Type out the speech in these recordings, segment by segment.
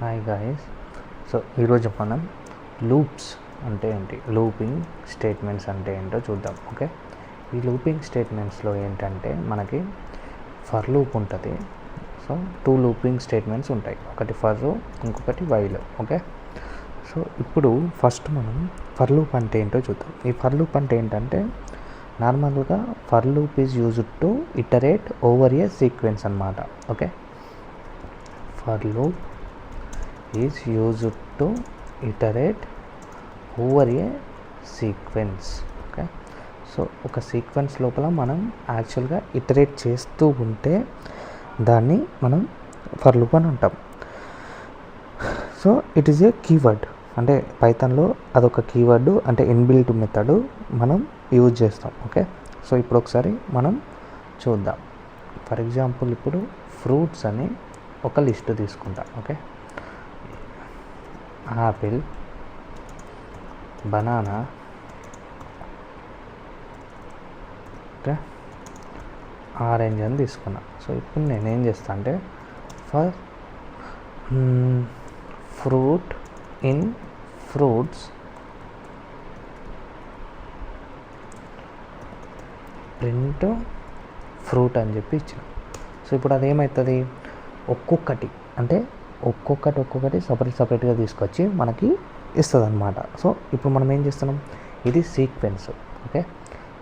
Hi guys so ఈరోజు మనం loops అంటే ఏంటి? లూపింగ్ స్టేట్మెంట్స్ అంటే ఏంటో చూద్దాం ఓకే ఈ లూపింగ్ స్టేట్మెంట్స్లో ఏంటంటే మనకి ఫర్ లూప్ ఉంటుంది. సో టూ లూపింగ్ స్టేట్మెంట్స్ ఉంటాయి. ఒకటి ఫర్ ఇంకొకటి వైల్ ఓకే సో ఇప్పుడు ఫస్ట్ మనం ఫర్ లూప్ అంటే ఏంటో చూద్దాం. ఈ ఫర్ లూప్ అంటే ఏంటంటే నార్మల్గా for loop is used to iterate over a sequence అనమాట okay for loop is used to iterate over a sequence okay so ఒక సీక్వెన్స్ లోపల మనం యాక్చువల్గా ఇటరేట్ చేస్తూ ఉంటే దాన్ని మనం ఫర్ లూప్ అని అంటాం. So it is a keyword అంటే పైథాన్లో అదొక కీవర్డ్ అంటే ఇన్బిల్ట్ మెథడ్ మనం యూజ్ చేస్తాం ఓకే సో ఇప్పుడు ఒకసారి మనం చూద్దాం. ఫర్ ఎగ్జాంపుల్ ఇప్పుడు ఫ్రూట్స్ అని ఒక లిస్ట్ తీసుకుందాం okay apple banana okay orange అని తీసుకున్నా. సో ఇప్పుడు నేనేం చేస్తా అంటే for fruit in fruits print fruit అని చెప్పి ఇచ్చిన. సో ఇప్పుడు అది ఏమవుతుంది ఒక్కొక్కటి. అంటే ఒక్కొక్కటి ఒక్కొక్కటి సపరేట్ సపరేట్గా తీసుకొచ్చి మనకి ఇస్తుంది అనమాట సో ఇప్పుడు మనం ఏం చేస్తున్నాం? ఇది సీక్వెన్స్ ఓకే?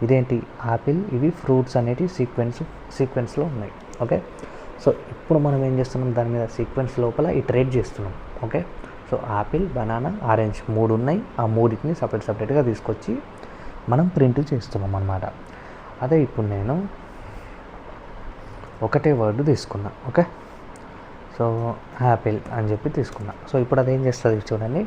ఇదేంటి? ఆపిల్ ఇవి ఫ్రూట్స్ అనేటివి సీక్వెన్స్ సీక్వెన్స్లో ఉన్నాయి ఓకే? సో ఇప్పుడు మనం ఏం చేస్తున్నాం? దాని మీద సీక్వెన్స్ లోపల ఈ ట్రేడ్ చేస్తున్నాం okay? So apple banana orange మూడు ఉన్నాయి. ఆ మూడింటిని సపరేట్ సపరేట్గా తీసుకొచ్చి మనం ప్రింట్ చేస్తున్నాం అనమాట అదే ఇప్పుడు నేను ఒకటే వర్డ్ తీసుకున్నా ఓకే? సో యాపిల్ అని చెప్పి తీసుకున్నా. సో ఇప్పుడు అది ఏం చేస్తుంది చూడండి.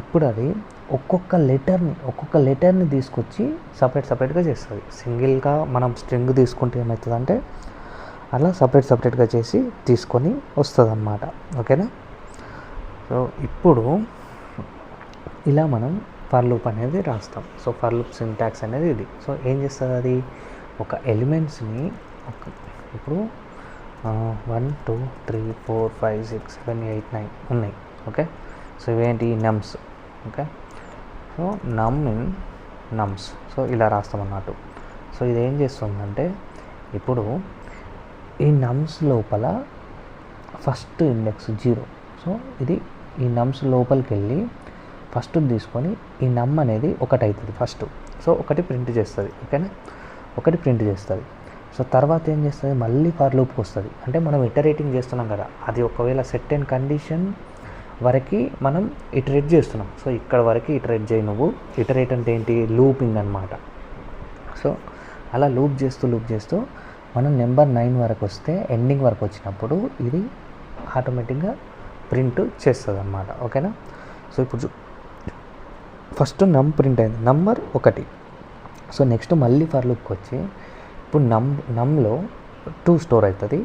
ఇప్పుడు అది ఒక్కొక్క లెటర్ని ఒక్కొక్క లెటర్ని తీసుకొచ్చి సపరేట్ సపరేట్గా చేస్తుంది. సింగిల్గా మనం స్ట్రింగ్ తీసుకుంటే ఏమవుతుందంటే అలా సపరేట్ సపరేట్గా చేసి తీసుకొని వస్తుంది అన్నమాట ఓకేనా? సో ఇప్పుడు ఇలా మనం ఫర్ లూప్ అనేది రాస్తాం. సో ఫర్ లూప్ సింటాక్స్ అనేది ఇది. సో ఏం చేస్తుంది అది ఒక ఎలిమెంట్స్ని ఒక ఇప్పుడు one two three four five six seven eight nine ఉన్నాయి. ఓకే సో ఇవేంటి? Nums okay so num in nums so ఇలా రాస్తాం అన్నట్టు సో ఇది ఏం చేస్తుందంటే ఇప్పుడు ఈ నమ్స్ లోపల ఫస్ట్ ఇండెక్స్ జీరో సో ఇది ఈ నమ్స్ లోపలికి వెళ్ళి ఫస్ట్ తీసుకొని ఈ నమ్ అనేది ఒకటి అవుతుంది ఫస్ట్ సో ఒకటి ప్రింట్ చేస్తుంది. ఓకేనా ఒకటి ప్రింట్ చేస్తుంది. సో తర్వాత ఏం చేస్తుంది? మళ్ళీ ఫర్ లూప్కి వస్తుంది. అంటే మనం ఇటరేటింగ్ చేస్తున్నాం కదా. అది ఒకవేళ సెట్ అండ్ కండిషన్ వరకు మనం ఇటరేట్ చేస్తున్నాం. సో ఇక్కడ వరకు ఇటరేట్ చేయి నువ్వు. ఇటరేట్ అంటే ఏంటి? లూపింగ్ అనమాట సో అలా లూప్ చేస్తూ లూప్ చేస్తూ మనం నెంబర్ నైన్ వరకు వస్తే ఎండింగ్ వరకు వచ్చినప్పుడు ఇది ఆటోమేటిక్గా ప్రింట్ చేస్తుంది అనమాట ఓకేనా సో ఇప్పుడు ఫస్ట్ నమ్ ప్రింట్ అయింది. నంబర్ ఒకటి. సో నెక్స్ట్ మళ్ళీ ఫర్ లుక్కి వచ్చి ఇప్పుడు నమ్ నమ్లో టూ స్టోర్ అవుతుంది.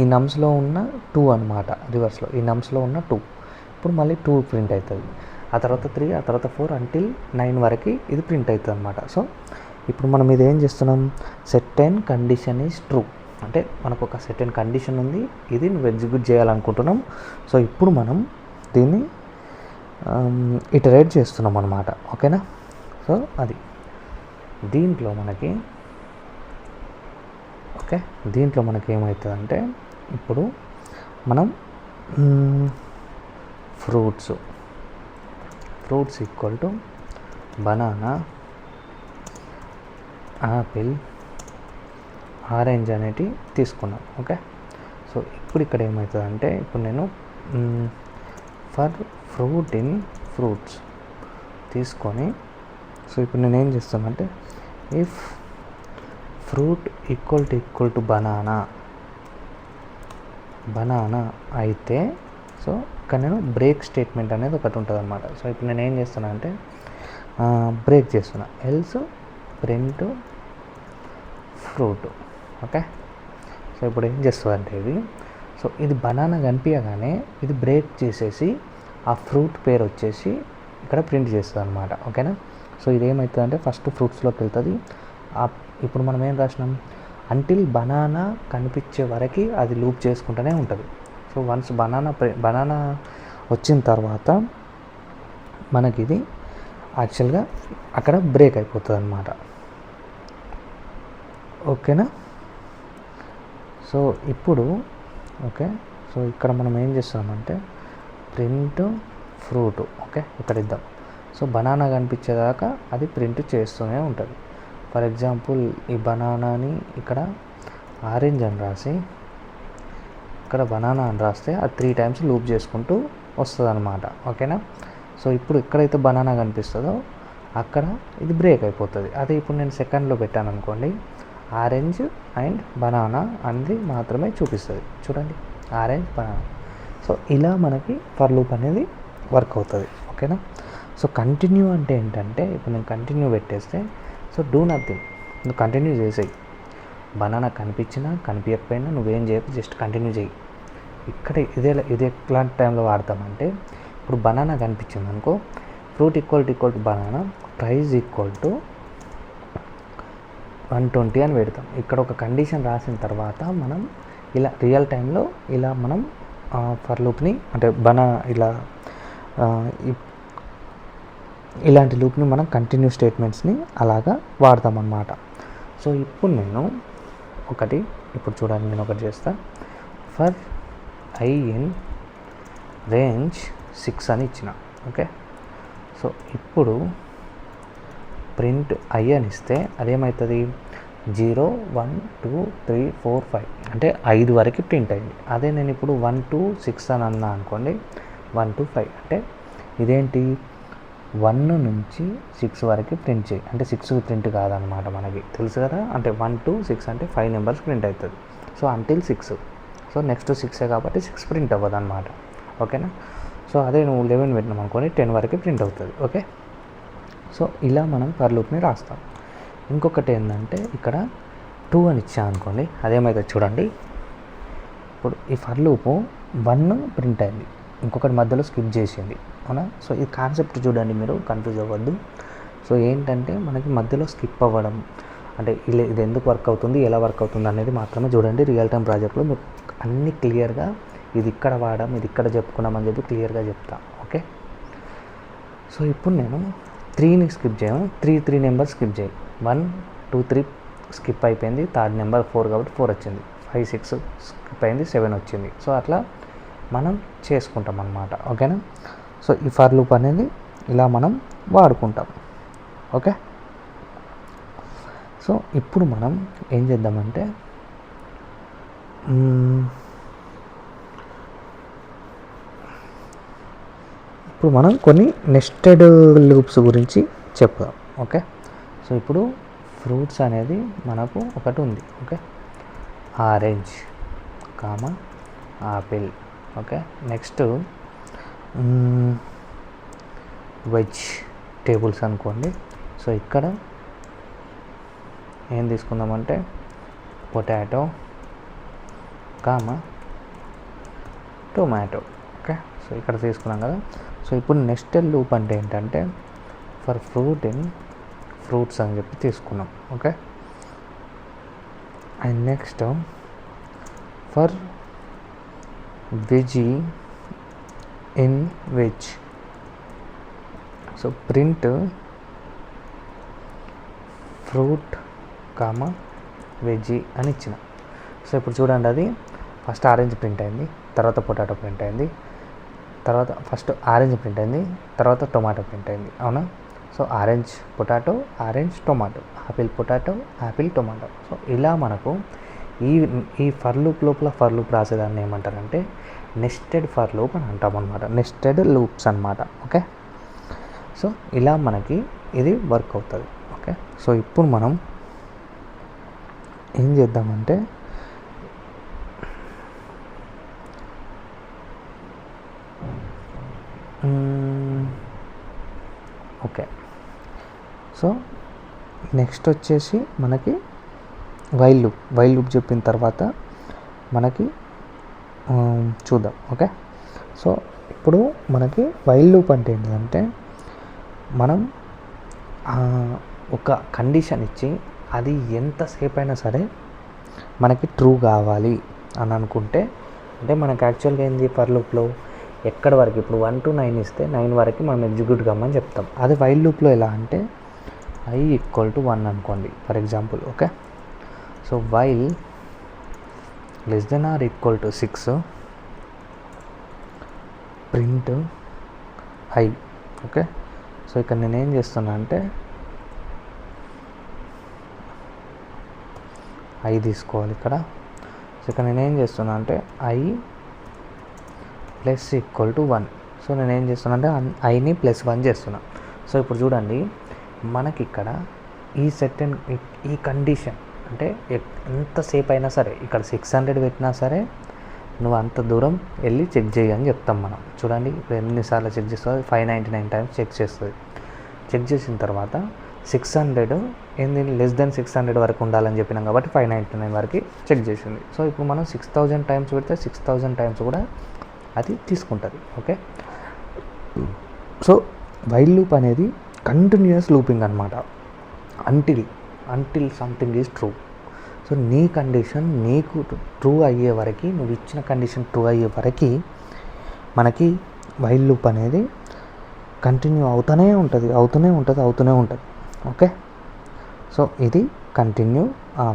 ఈ నమ్స్లో ఉన్న టూ అనమాట రివర్స్లో. ఈ నమ్స్లో ఉన్న టూ. ఇప్పుడు మళ్ళీ టూ ప్రింట్ అవుతుంది. ఆ తర్వాత త్రీ ఆ తర్వాత ఫోర్ అంటిల్ నైన్ వరకు ఇది ప్రింట్ అవుతుంది అనమాట సో ఇప్పుడు మనం ఇది ఏం చేస్తున్నాం? Set and condition is true. అంటే మనకు ఒక సెట్ అండ్ కండిషన్ ఉంది. ఇది నువ్వు ఎగ్జిక్యూట్ చేయాలనుకుంటున్నాం. సో ఇప్పుడు మనం దీన్ని ఇటరేట్ చేస్తున్నాం అనమాట ఓకేనా? సో అది. దీంట్లో మనకి ఓకే దీంట్లో మనకి ఏమవుతుందంటే ఇప్పుడు మనం fruits. Fruits equal to banana apple orange అనేటివి తీసుకున్నాం ఓకే? సో ఇప్పుడు ఇక్కడ ఏమవుతుందంటే ఇప్పుడు నేను ఫర్ ఫ్రూట్ ఇన్ ఫ్రూట్స్ తీసుకొని సో ఇప్పుడు నేను ఏం చేస్తానంటే if fruit equal to equal to banana. Banana అయితే సో ఇక్కడ నేను బ్రేక్ స్టేట్మెంట్ అనేది ఒకటి ఉంటుంది అనమాట సో ఇప్పుడు నేను ఏం చేస్తున్నా అంటే బ్రేక్ చేస్తున్నా. Else print fruit. Okay? So ఇప్పుడు ఏం చేస్తుందంటే ఇది సో ఇది బనానా కనిపించగానే ఇది బ్రేక్ చేసేసి ఆ ఫ్రూట్ పేరు వచ్చేసి ఇక్కడ ప్రింట్ చేస్తుంది అనమాట ఓకేనా? సో ఇది ఏమవుతుందంటే ఫస్ట్ ఫ్రూట్స్లోకి వెళ్తుంది. ఆ ఇప్పుడు మనం ఏం రాసినాం? అంటిల్ బనానా కనిపించే వరకు అది లూప్ చేసుకుంటూనే ఉంటుంది. సో వన్స్ బనానా బనానా వచ్చిన తర్వాత మనకి ఇది యాక్చువల్గా అక్కడ బ్రేక్ అయిపోతుంది అనమాట ఓకేనా? సో ఇప్పుడు ఓకే సో ఇక్కడ మనం ఏం చేస్తామంటే ప్రింట్ ఫ్రూట్ ఓకే ఇక్కడ ఇద్దాం. సో బనానా కనిపించేదాకా అది ప్రింట్ చేస్తూనే ఉంటుంది. ఫర్ ఎగ్జాంపుల్ ఈ బనానాని ఇక్కడ ఆరెంజ్ అని రాసి ఇక్కడ బనానా అని రాస్తే అది త్రీ టైమ్స్ లూప్ చేసుకుంటూ వస్తుంది అనమాట ఓకేనా? సో ఇప్పుడు ఎక్కడైతే బనానా కనిపిస్తుందో అక్కడ ఇది బ్రేక్ అయిపోతుంది. అదే ఇప్పుడు నేను సెకండ్లో పెట్టాను అనుకోండి ఆరెంజ్ అండ్ బనానా అనేది మాత్రమే చూపిస్తుంది. చూడండి ఆరెంజ్ బనానా. సో ఇలా మనకి ఫర్ లూప్ అనేది వర్క్ అవుతుంది. ఓకేనా? సో కంటిన్యూ అంటే ఏంటంటే ఇప్పుడు నేను కంటిన్యూ పెట్టేస్తే సో డూ నథింగ్. నువ్వు కంటిన్యూ చేసేయి. బనానా కనిపించినా కనిపించకపోయినా నువ్వేం చేయకు జస్ట్ కంటిన్యూ చేయి. ఇక్కడ ఇదే ఇది ఎట్లాంటి టైంలో వాడతామంటే ఇప్పుడు బనానా కనిపించింది అనుకో fruit equal to equal to banana price equal to one twenty అని పెడతాం. ఇక్కడ ఒక కండిషన్ రాసిన తర్వాత మనం ఇలా రియల్ టైంలో ఇలా మనం ఫర్ లూప్ని అంటే బనా ఇలా ఇ- ఇలాంటి లూప్ని మనం కంటిన్యూ స్టేట్మెంట్స్ని అలాగా వాడతామన్నమాట. సో ఇప్పుడు నేను ఒకటి ఇప్పుడు చూడండి నేను ఒకటి చేస్తా. For i in range six అని ఇచ్చిన ఓకే? సో ఇప్పుడు ప్రింట్ ఐ అని ఇస్తే అదేమవుతుంది? Zero one two three four five అంటే ఐదు వరకు ప్రింట్ అయింది. అదే నేను ఇప్పుడు వన్ టూ సిక్స్ అని అన్నా అనుకోండి వన్ టూ ఫైవ్ అంటే ఇదేంటి? వన్ నుంచి సిక్స్ వరకు ప్రింట్ చేయి. అంటే సిక్స్ ప్రింట్ కాదనమాట మనకి. తెలుసు కదా? అంటే వన్ టు సిక్స్ అంటే ఫైవ్ నెంబర్స్ ప్రింట్ అవుతుంది so until six. So next సిక్సే కాబట్టి సిక్స్ ప్రింట్ అవ్వదు అనమాట ఓకేనా? సో అదే నువ్వు లెవెన్ పెట్టినాం అనుకోని టెన్ వరకు ప్రింట్ అవుతుంది. ఓకే? సో ఇలా మనం పర్ లూప్ని రాస్తాం. ఇంకొకటి ఏంటంటే ఇక్కడ టూ అని ఇచ్చాం అనుకోండి. అదేమైతే చూడండి. ఇప్పుడు ఈ ఫర్ లూపు వన్ ప్రింట్ అయింది. ఇంకొకటి మధ్యలో స్కిప్ చేసింది. అవునా? సో ఈ కాన్సెప్ట్ చూడండి మీరు కన్ఫ్యూజ్ అవ్వద్దు. సో ఏంటంటే మనకి మధ్యలో స్కిప్ అవ్వడం అంటే ఇలా ఇది ఎందుకు వర్క్ అవుతుంది ఎలా వర్క్ అవుతుంది అనేది మాత్రమే చూడండి. రియల్ టైం ప్రాజెక్ట్లో మీకు అన్ని క్లియర్గా ఇది ఇక్కడ వాడడం ఇది ఇక్కడ చెప్పుకున్నామని చెప్పి క్లియర్గా చెప్తా. ఓకే? సో ఇప్పుడు నేను త్రీని స్కిప్ చేయను. త్రీ త్రీ నెంబర్ స్కిప్ చేయి. వన్ టూ త్రీ స్కిప్ అయిపోయింది. థర్డ్ నెంబర్ ఫోర్ కాబట్టి ఫోర్ వచ్చింది. ఫైవ్ సిక్స్ స్కిప్ అయింది. సెవెన్ వచ్చింది. సో అట్లా మనం చేసుకుంటాం అన్నమాట ఓకేనా? సో ఈ ఫర్ లూప్ అనేది ఇలా మనం వాడుకుంటాం. ఓకే? సో ఇప్పుడు మనం ఏం చేద్దామంటే ఇప్పుడు మనం కొన్ని నెస్టెడ్ లూప్స్ గురించి చెప్దాం ఓకే? సో ఇప్పుడు ఫ్రూట్స్ అనేది మనకు ఒకటి ఉంది. Okay? Orange comma apple okay next vegetables అనుకోండి. సో ఇక్కడ ఏం తీసుకుందామంటే potato comma tomato okay so ఇక్కడ తీసుకున్నాం కదా. సో ఇప్పుడు నెక్స్ట్ లూప్ అంటే ఏంటంటే ఫర్ ఫ్రూట్ ఇన్ ఫ్రూట్స్ అని చెప్పి తీసుకున్నాం. Okay and next for veggie in veg so print fruit comma veggie అని ఇచ్చిన. సో ఇప్పుడు చూడండి అది. ఫస్ట్ ఆరెంజ్ ప్రింట్ అయింది తర్వాత పొటాటో ప్రింట్ అయింది తర్వాత ఫస్ట్ ఆరెంజ్ ప్రింట్ అయింది తర్వాత టొమాటో ప్రింట్ అయింది అవునా? So orange potato orange tomato apple potato apple tomato. So ఇలా మనకు ఈ ఈ ఫర్ లూప్ లోపల ఫర్ లూప్ రాసేదాన్ని ఏమంటారంటే నెస్టెడ్ ఫర్ లూప్ అని అంటాం అనమాట నెస్టెడ్ లూప్స్ అనమాట ఓకే? సో ఇలా మనకి ఇది వర్క్ అవుతుంది. ఓకే? సో ఇప్పుడు మనం ఏం చేద్దామంటే ఓకే. సో నెక్స్ట్ వచ్చేసి మనకి వైల్ లూప్ వైల్ లూప్ చెప్పిన తర్వాత మనకి చూద్దాం ఓకే? సో ఇప్పుడు మనకి వైల్ లూప్ అంటే ఏంటంటే మనం ఒక కండిషన్ ఇచ్చి అది ఎంతసేపు అయినా సరే మనకి ట్రూ కావాలి అని అనుకుంటే అంటే మనకు యాక్చువల్గా ఏంది ఫర్ లూప్లో ఎక్కడ వరకు? ఇప్పుడు వన్ టు నైన్ ఇస్తే నైన్ వరకు మనం ఎగ్జిక్యూట్ కమ్మని చెప్తాం. అది వైల్ లూప్లో ఎలా అంటే ఐ ఈక్వల్ టు వన్ అనుకోండి for example okay? So while less than or equal to six print i okay so ఇక్కడ నేను ఏం చేస్తున్నా అంటే ఐ తీసుకోవాలి ఇక్కడ. సో ఇక్కడ నేను ఏం చేస్తున్నా అంటే i plus equal to one so నేను ఏం చేస్తున్నా అంటే ఐని ప్లస్ వన్ చేస్తున్నా. సో ఇప్పుడు చూడండి మనకి ఇక్కడ ఈ సెట్ అండ్ ఈ కండిషన్ అంటే ఎంతసేపు అయినా సరే ఇక్కడ సిక్స్ హండ్రెడ్ పెట్టినా సరే నువ్వు అంత దూరం వెళ్ళి చెక్ చేయని చెప్తాం మనం. చూడండి ఇప్పుడు ఎన్నిసార్లు చెక్ చేస్తుంది five ninety nine times check చేస్తుంది. చెక్ చేసిన తర్వాత సిక్స్ హండ్రెడ్ ఏంది? లెస్ దెన్ సిక్స్ హండ్రెడ్ వరకు ఉండాలని చెప్పినాం కాబట్టి ఫైవ్ నైంటీ నైన్ వరకు చెక్ చేసింది. సో ఇప్పుడు మనం సిక్స్ థౌజండ్ టైమ్స్ పెడితే సిక్స్ థౌజండ్ టైమ్స్ కూడా అది తీసుకుంటుంది. ఓకే? సో వైల్ లూప్ అనేది కంటిన్యూస్ లూపింగ్ అనమాట until until something is true so నీ కండిషన్ నీకు ట్రూ అయ్యే వరకు నువ్వు ఇచ్చిన కండిషన్ ట్రూ అయ్యే వరకు మనకి వైల్ లూప్ అనేది కంటిన్యూ అవుతూనే ఉంటుంది అవుతూనే ఉంటుంది అవుతూనే ఉంటుంది. ఓకే సో ఇది కంటిన్యూ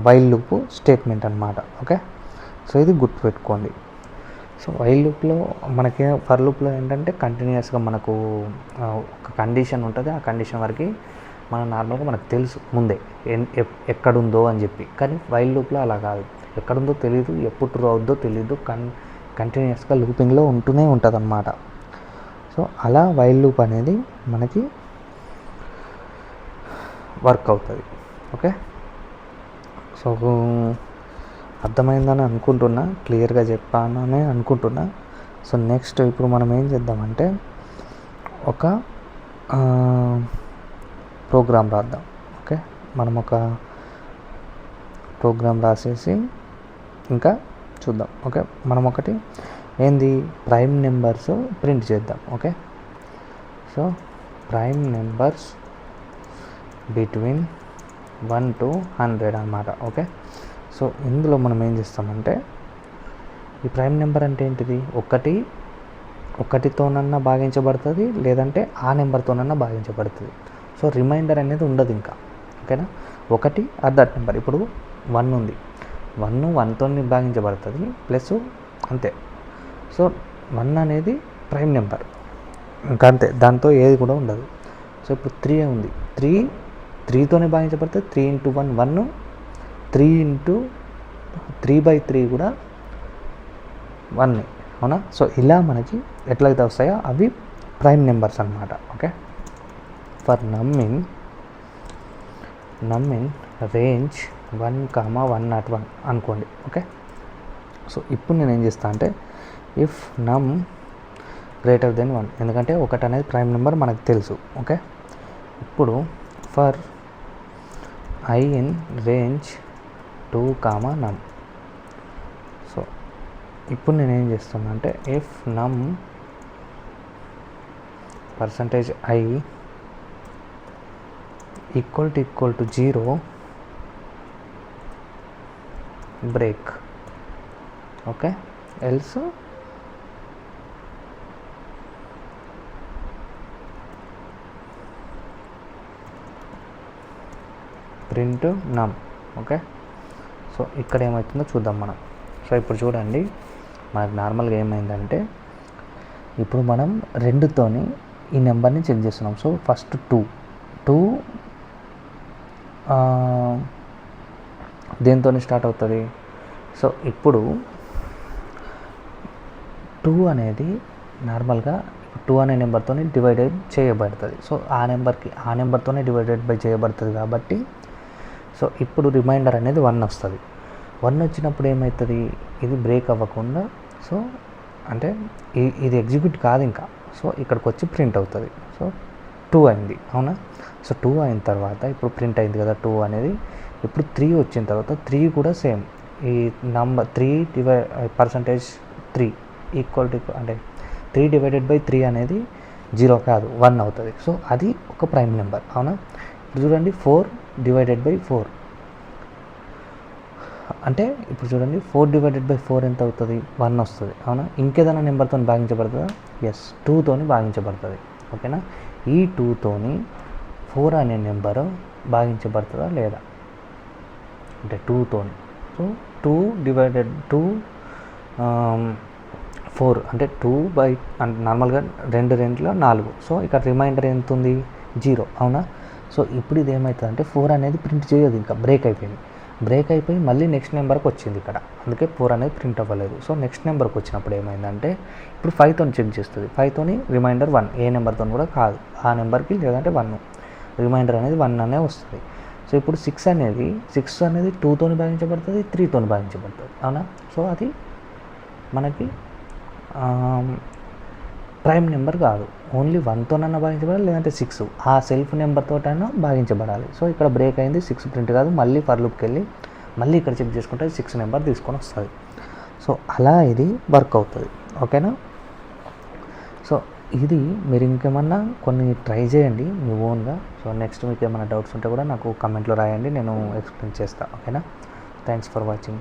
వైల్ లూప్ స్టేట్మెంట్ అనమాట ఓకే సో ఇది గుర్తుపెట్టుకోండి. సో వైల్ లూప్లో మనకి ఫర్ లూప్లో ఏంటంటే కంటిన్యూస్గా మనకు ఒక కండిషన్ ఉంటుంది ఆ కండిషన్ వరకు మన నార్మల్గా మనకు తెలుసు ముందే ఎక్కడుందో అని చెప్పి. కానీ వైల్డ్ లూప్లో అలా కాదు. ఎక్కడుందో తెలియదు ఎప్పుడు ట్రూ అవుద్దో తెలియదు కన్ కంటిన్యూస్గా లూపింగ్లో ఉంటూనే ఉంటుంది అనమాట సో అలా వైల్డ్ లూప్ అనేది మనకి వర్క్ అవుతుంది. ఓకే? సో అర్థమైందని అనుకుంటున్నా క్లియర్గా చెప్పానని అనుకుంటున్నా. సో నెక్స్ట్ ఇప్పుడు మనం ఏం చేద్దామంటే ఒక ప్రోగ్రామ్ రాద్దాం. ఓకే? మనం ఒక ప్రోగ్రామ్ రాసేసి ఇంకా చూద్దాం. ఓకే? మనం ఒకటి ఏంది? ప్రైమ్ నెంబర్స్ ప్రింట్ చేద్దాం. Okay? So prime numbers between one to hundred అనమాట ఓకే? సో ఇందులో మనం ఏం చేస్తామంటే ఈ ప్రైమ్ నెంబర్ అంటే ఏంటిది? ఒకటి ఒకటితోనన్నా భాగించబడుతుంది లేదంటే ఆ నెంబర్తోనన్నా భాగించబడుతుంది. సో రిమైండర్ అనేది ఉండదు ఇంకా. ఓకేనా? ఒకటి అట్ దట్ నెంబర్. ఇప్పుడు వన్ ఉంది. వన్ వన్తో భాగించబడుతుంది ప్లస్ అంతే. సో వన్ అనేది ప్రైమ్ నెంబర్. ఇంకా అంతే. దాంతో ఏది కూడా ఉండదు. సో ఇప్పుడు త్రీ ఉంది. త్రీ త్రీతోనే భాగించబడితే three into one one. Three into three by three కూడా వన్ అవునా? సో ఇలా మనకి ఎట్లయితే వస్తాయో అవి ప్రైమ్ నెంబర్స్ అనమాట okay? For num in num in range one comma one not one అనుకోండి ఓకే సో ఇప్పుడు నేను ఏం చేస్తాను అంటే ఇఫ్ నమ్ గ్రేటర్ దెన్ వన్ ఎందుకంటే ఒకటి అనేది ప్రైమ్ నెంబర్ మనకు తెలుసు ఓకే ఇప్పుడు for i in range two comma num so ఇప్పుడు నేను ఏం చేస్తున్నా అంటే if num percentage i equal to equal to zero break okay else print num okay so ఇక్కడ ఏమవుతుందో చూద్దాం మనం. సో ఇప్పుడు చూడండి. మనకు నార్మల్గా ఏమైందంటే ఇప్పుడు మనం రెండుతోని ఈ నెంబర్ని చెక్ చేస్తున్నాం. సో ఫస్ట్ టూ టూ దేంతో స్టార్ట్ అవుతుంది? సో ఇప్పుడు టూ అనేది నార్మల్గా టూ అనే నెంబర్తో డివైడెడ్ చేయబడుతుంది. సో ఆ నెంబర్కి ఆ నెంబర్తోనే డివైడెడ్ బై చేయబడుతుంది కాబట్టి సో ఇప్పుడు రిమైండర్ అనేది వన్ వస్తుంది. వన్ వచ్చినప్పుడు ఏమవుతుంది ఇది బ్రేక్ అవ్వకుండా సో అంటే ఇది ఎగ్జిక్యూట్ కాదు ఇంకా. సో ఇక్కడికి వచ్చి ప్రింట్ అవుతుంది. సో టూ అయింది. అవునా? సో టూ అయిన తర్వాత ఇప్పుడు ప్రింట్ అయింది కదా టూ అనేది ఇప్పుడు త్రీ వచ్చిన తర్వాత త్రీ కూడా సేమ్ ఈ number three DY percentage three equal to అంటే త్రీ డివైడెడ్ బై త్రీ అనేది జీరో కాదు వన్ అవుతుంది. సో అది ఒక ప్రైమ్ నెంబర్ అవునా? ఇప్పుడు చూడండి ఫోర్ డివైడెడ్ బై ఫోర్ అంటే ఇప్పుడు చూడండి ఫోర్ డివైడెడ్ బై ఫోర్ ఎంత అవుతుంది? వన్ వస్తుంది అవునా? ఇంకేదైనా నెంబర్తో భాగించబడుతుందా? ఎస్ టూతోని భాగించబడుతుంది ఓకేనా? ఈ టూతోని ఫోర్ అనే నెంబరు భాగించబడుతుందా లేదా? అంటే టూతో so two divided two four. అంటే టూ బై అంటే నార్మల్గా రెండు రెండులో నాలుగు. సో ఇక్కడ రిమైండర్ ఎంత ఉంది జీరో. అవునా? సో ఇప్పుడు ఇది ఏమవుతుంది అంటే ఫోర్ అనేది ప్రింట్ చేయదు ఇంకా. బ్రేక్ అయిపోయింది. బ్రేక్ అయిపోయి మళ్ళీ నెక్స్ట్ నెంబర్కి వచ్చింది ఇక్కడ. అందుకే ఫోర్ అనేది ప్రింట్ అవ్వలేదు. సో నెక్స్ట్ నెంబర్కి వచ్చినప్పుడు ఏమైందంటే ఇప్పుడు ఫైవ్తో చెక్ చేస్తుంది. ఫైవ్తోని రిమైండర్ వన్. ఏ నెంబర్తో కూడా కాదు. ఆ నెంబర్కి లేదంటే వన్. రిమైండర్ అనేది వన్ అనే వస్తుంది. సో ఇప్పుడు సిక్స్ అనేది సిక్స్ అనేది టూతోని భాగించబడుతుంది త్రీతోని భాగించబడుతుంది. అవునా? సో అది మనకి ప్రైమ్ నెంబర్ కాదు. ఓన్లీ వన్తోనన్నా భాగించబడాలి లేదంటే సిక్స్. ఆ సెల్ఫ్ నెంబర్తోటైనా భాగించబడాలి. సో ఇక్కడ బ్రేక్ అయింది సిక్స్ ప్రింట్ కాదు మళ్ళీ ఫర్ వెళ్ళి మళ్ళీ ఇక్కడ చెక్ చేసుకుంటే సిక్స్ నెంబర్ తీసుకొని వస్తుంది. సో అలా ఇది వర్క్ అవుతుంది. ఓకేనా? ఇది మీరు ఇంకేమన్నా కొన్ని ట్రై చేయండి మీ ఓన్గా. సో నెక్స్ట్ మీకు ఏమైనా డౌట్స్ ఉంటే కూడా నాకు కమెంట్లో రాయండి నేను ఎక్స్ప్లెయిన్ చేస్తాను ఓకేనా థ్యాంక్స్ ఫర్ వాచింగ్